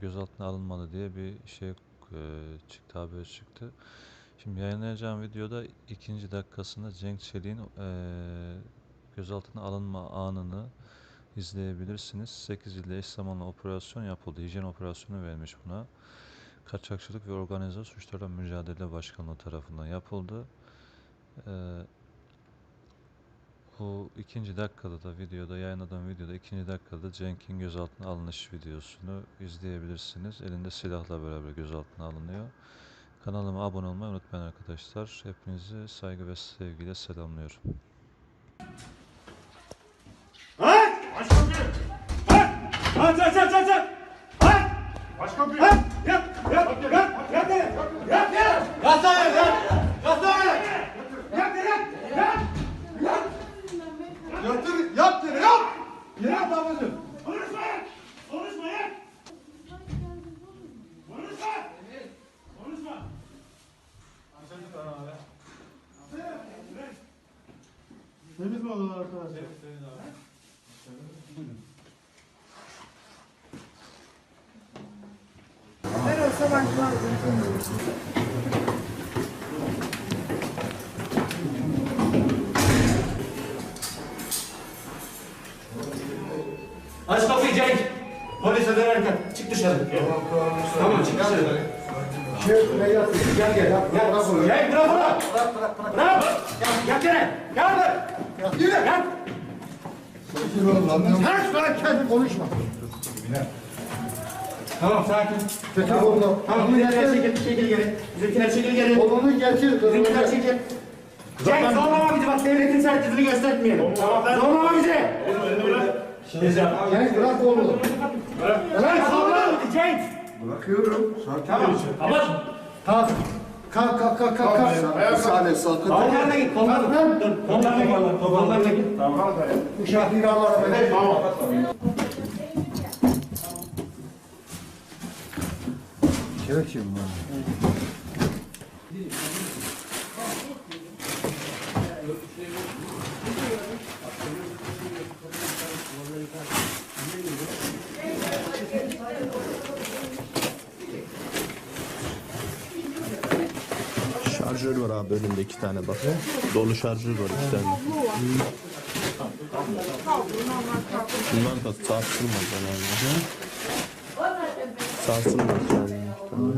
gözaltına alınmadı diye bir şey e, çıktı haber çıktı. Şimdi yayınlayacağım videoda ikinci dakikasında Cenk Çelik'in e, gözaltına alınma anını izleyebilirsiniz. 8 ilde eş zamanlı operasyon yapıldı. Hijyen operasyonu vermiş buna. Kaçakçılık ve organize suçlarla mücadele başkanlığı tarafından yapıldı. E, bu ikinci dakikada da videoda yayınladığım videoda ikinci dakikada Cenk'in gözaltına alınış videosunu izleyebilirsiniz. Elinde silahla beraber gözaltına alınıyor. Kanalıma abone olmayı unutmayın arkadaşlar. Hepinizi saygı ve sevgiyle selamlıyorum. Aç kapıyı! Aç! Aç aç aç aç! Aç! Aç kapıyı! Aç! Yat! Yat! Yat! Yat! Yat! Yat! Yat! Yasaya yat! Yasaya yat! Yat yere! Yat! Yat! Yatır! Yat yere! Yat! Yere yat ablacığım! Konuşma! Konuşma yat! Konuşma! Konuşma! Temiz mi odalar arkadaşlar? Ben olsa ben kullanırım. Aç kapıyı Cenk! Polise dönerken çık dışarı. Tamam çık dışarı. Gel gel yap yap bırak onu. Cenk bırak onu. Bırak bırak bırak. Bırak. Yat yat yere. Gel buraya. Yürü yat. Ters lan kendi konuşma. Tamam sakin. Çekil kolunu. Tamam bizimkiler çekil çekil geri. Bizimkiler çekil geri. Kolunu geçir. Bizimkiler çekil. Cenk zorlama bizi bak devletin sertliğini göstermeyelim. Zorlama bizi. Cenk bırak kolunu. Cenk zorlama bizi Cenk. Bırakıyorum. Sakin Tamam. Ama Kalk. Kalk kalk kalk kalk. kalk. Bir saniye sakın. kollarına git kollarına. Dur kollarına git. Kollarına git. Tamam. Uşak binalara böyle. Tamam. Çevik şimdi. Şarjör var abi önümde iki tane bak. Dolu şarjör var iki tane. Bundan da sarsılmaz herhalde. Sarsılmaz yani. Tamam.